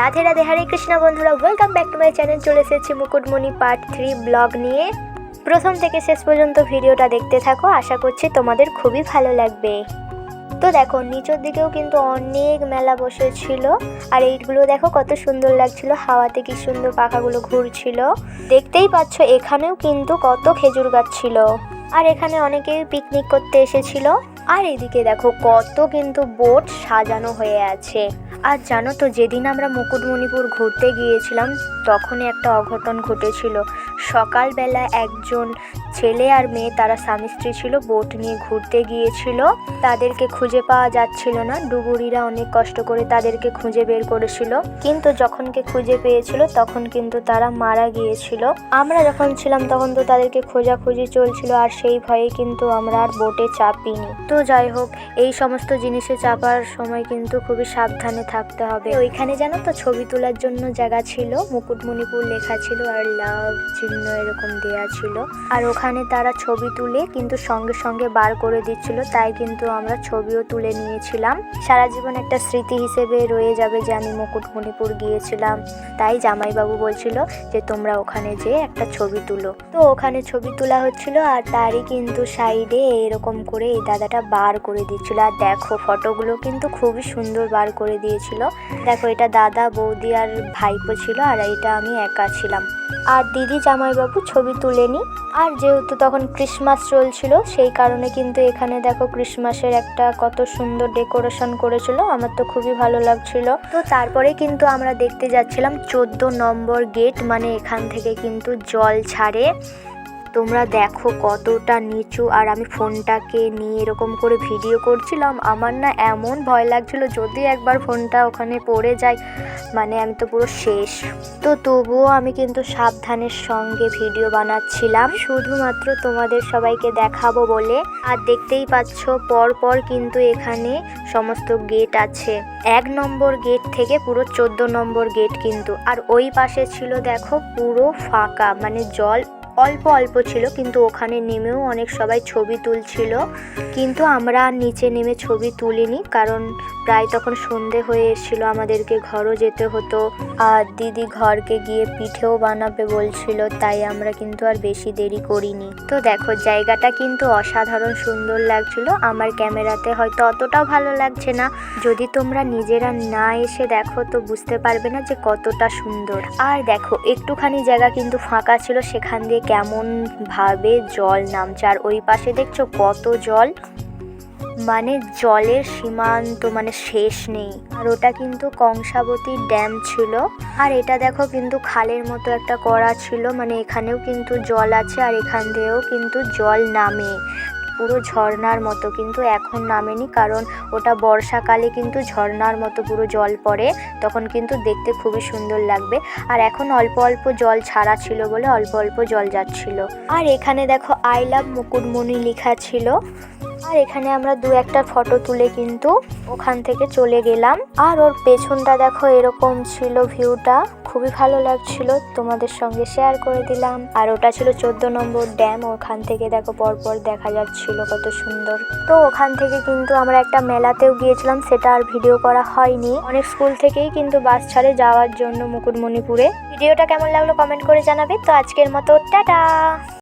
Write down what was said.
রাধে রাধে, হরে কৃষ্ণা বন্ধুরা welcome back to my channel চলে এসেছি মুকুটমণি পার্ট থ্রি ব্লগ নিয়ে। প্রথম থেকে শেষ পর্যন্ত ভিডিওটা দেখতে থাকো, আশা করছি তোমাদের খুবই ভালো লাগবে। তো দেখো, নিচের দিকেও কিন্তু অনেক মেলা বসেছিল, আর এইগুলো দেখো কত সুন্দর লাগছিল, হাওয়াতে কি সুন্দর পাখাগুলো ঘুরছিল। দেখতেই পাচ্ছ, এখানেও কিন্তু কত খেজুর গাছ ছিল। আর এখানে অনেকেই পিকনিক করতে এসেছিল। আর এদিকে দেখো, কত কিন্তু বোট সাজানো হয়ে আছে। আর জানো তো, যেদিন আমরা মুকুটমণিপুর ঘুরতে গিয়েছিলাম, তখনই একটা অঘটন ঘটেছিল। সকালবেলা একজন ছেলে আর মেয়ে, তারা স্বামী স্ত্রী ছিল, বোট নিয়ে ঘুরতে গিয়েছিল। তাদেরকে খুঁজে পাওয়া যাচ্ছিল না। ডুবুরিরা অনেক কষ্ট করে তাদেরকে খুঁজে বের করেছিল। কিন্তু যখনকে খুঁজে পেয়েছিল, তখন কিন্তু তারা মারা গিয়েছিল। আমরা যখন ছিলাম, তখন তো তাদেরকে খোঁজাখুঁজি চলছিল আর সেই ভয়ে কিন্তু আমরা আর বোটে চাপিনি। তো যাই হোক, এই সমস্ত জিনিসে চাপার সময় কিন্তু খুবই সাবধানে থাকতে হবে। ওইখানে জানো তো, ছবি তোলার জন্য জায়গা ছিল। মুকুটমণিপুর লেখা ছিল আর লাভ চিহ্ন এরকম দেয়া ছিল। আর ওখানে তারা ছবি তুলে কিন্তু সঙ্গে সঙ্গে বার করে দিচ্ছিল, তাই কিন্তু আমরা ছবিও তুলে নিয়েছিলাম। সারা জীবন একটা স্মৃতি হিসেবে রয়ে যাবে যে আমি মুকুটমণিপুর গিয়েছিলাম। তাই জামাইবাবু বলছিল যে, তোমরা ওখানে যেয়ে একটা ছবি তুলো। তো ওখানে ছবি তোলা হচ্ছিল আর তারই কিন্তু সাইডে এরকম করে এই দাদাটা বার করে দিচ্ছিল। আর দেখো, ফটোগুলো কিন্তু খুবই সুন্দর বার করে দিয়েছিল। দেখো, এটা দাদা, বৌদি আর ভাইপো ছিল আর এটা আমি একা ছিলাম। আর দিদি জামাইবাবু ছবি তুলেনি। আর যেহেতু তখন ক্রিসমাস চলছিল, সেই কারণে কিন্তু এখানে দেখো ক্রিসমাসের একটা কত সুন্দর ডেকোরেশন করেছিল, আমার তো খুবই ভালো লাগছিল। তো তারপরে কিন্তু আমরা দেখতে যাচ্ছিলাম চোদ্দ নম্বর গেট মানে এখান থেকে কিন্তু জল ছাড়ে। তোমরা দেখো কতটা নিচু। আর আমি ফোনটাকে নিয়ে এরকম করে ভিডিও করছিলাম। আমার না এমন ভয় লাগছিল যদি একবার ফোনটা ওখানে পড়ে যায় মানে আমি তো পুরো শেষ। তো তবুও আমি কিন্তু সাবধানের সঙ্গে ভিডিও বানাচ্ছিলাম। শুধুমাত্র তোমাদের সবাইকে দেখাবো বলে। আর দেখতেই পাচ্ছ পর পর কিন্তু এখানে সমস্ত গেট আছে। এক নম্বর গেট থেকে পুরো চোদ্দ নম্বর গেট কিন্তু। আর ওই পাশে ছিল দেখো পুরো ফাঁকা মানে জল অল্প অল্প ছিল, কিন্তু ওখানে নেমেও অনেক সবাই ছবি তুলছিল। কিন্তু আমরা আর নিচে নেমে ছবি তুলিনি, কারণ প্রায় তখন সন্ধে হয়ে এসেছিল, আমাদেরকে ঘরও যেতে হতো। আর দিদি ঘরকে গিয়ে পিঠেও বানাবে বলছিল, তাই আমরা কিন্তু আর বেশি দেরি করিনি। তো দেখো, জায়গাটা কিন্তু অসাধারণ সুন্দর লাগছিল। আমার ক্যামেরাতে হয়তো অতটাও ভালো লাগছে না। যদি তোমরা নিজেরা না এসে দেখো, তো বুঝতে পারবে না যে কতটা সুন্দর। আর দেখো, একটুখানি জায়গা কিন্তু ফাঁকা ছিল, সেখান দিয়ে কেমন ভাবে জল নামছে। আর ওই পাশে দেখছ কত জল? মানে জলের সীমান্ত মানে শেষ নেই। আর ওটা কিন্তু কংসাবতী ড্যাম ছিল। আর এটা দেখো কিন্তু খালের মতো একটা করা ছিল। মানে এখানেও কিন্তু জল আছে আর এখান দিয়েও কিন্তু জল নামে। পুরো ঝর্ণার মতো, কিন্তু এখন নামেনি কারণ ওটা বর্ষাকালে কিন্তু ঝর্ণার মতো পুরো জল পড়ে, তখন কিন্তু দেখতে খুবই সুন্দর লাগবে। আর এখন অল্প অল্প জল ছাড়া ছিল বলে অল্প অল্প জল যাচ্ছিল। আর এখানে দেখো আই লাভ মুকুটমণি লেখা ছিল। আর এখানে আমরা দু একটা ফটো তুলে কিন্তু ওখান থেকে চলে গেলাম। আর ওর পেছনটা দেখো, এরকম ছিল ভিউটা। খুবই ভালো লাগছিল, তোমাদের সঙ্গে শেয়ার করে দিলাম। আর ওটা ছিল চোদ্দ নম্বর ড্যাম ওখান থেকে দেখো পরপর দেখা যাচ্ছিল কত সুন্দর। তো ওখান থেকে কিন্তু আমরা একটা মেলাতেও গিয়েছিলাম, সেটা আর ভিডিও করা হয়নি। অনেক স্কুল থেকেই কিন্তু বাস ছাড়ে যাওয়ার জন্য মুকুটমণিপুরে। ভিডিওটা কেমন লাগল কমেন্ট করে জানাবে। তো আজকের মতো, টাটা!